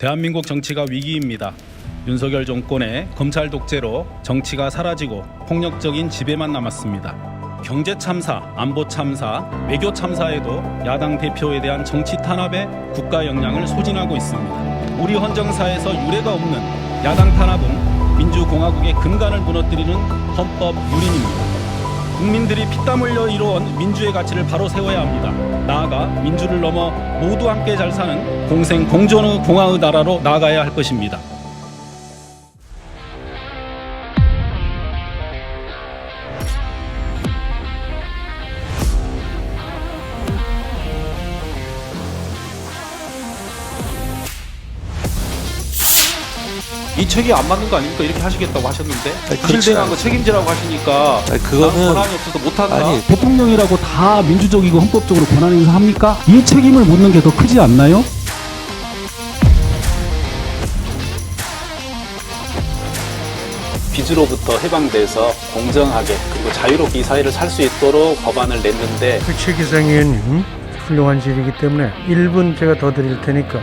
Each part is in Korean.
대한민국 정치가 위기입니다. 윤석열 정권의 검찰 독재로 정치가 사라지고 폭력적인 지배만 남았습니다. 경제 참사, 안보 참사, 외교 참사에도 야당 대표에 대한 정치 탄압에 국가 역량을 소진하고 있습니다. 우리 헌정사에서 유례가 없는 야당 탄압은 민주공화국의 근간을 무너뜨리는 헌법 유린입니다. 국민들이 피땀 흘려 이루어온 민주의 가치를 바로 세워야 합니다. 나아가 민주를 넘어 모두 함께 잘 사는 공생 공존의 공화의 나라로 나아가야 할 것입니다. 이 책이 안 맞는 거 아닙니까? 이렇게 하시겠다고 하셨는데 그렇지 사실대응한 거 않죠. 책임지라고 하시니까 아니, 그거는- 나는 권한이 없어서 못한다. 아니 대통령이라고 다 민주적이고 헌법적으로 권한 행사합니까? 이 책임을 묻는 게 더 크지 않나요? 빚으로부터 해방돼서 공정하게 그리고 자유롭게 이 사회를 살 수 있도록 법안을 냈는데 그 최기상 의원님 훌륭한 질이기 때문에 1분 제가 더 드릴 테니까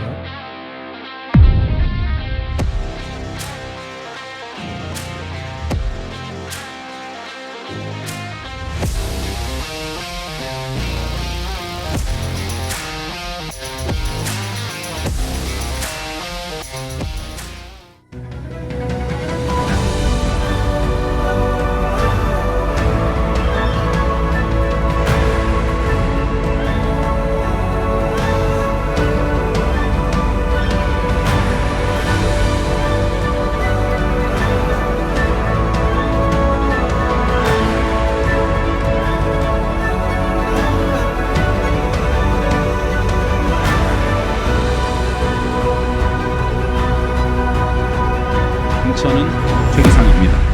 공천은 최기상입니다.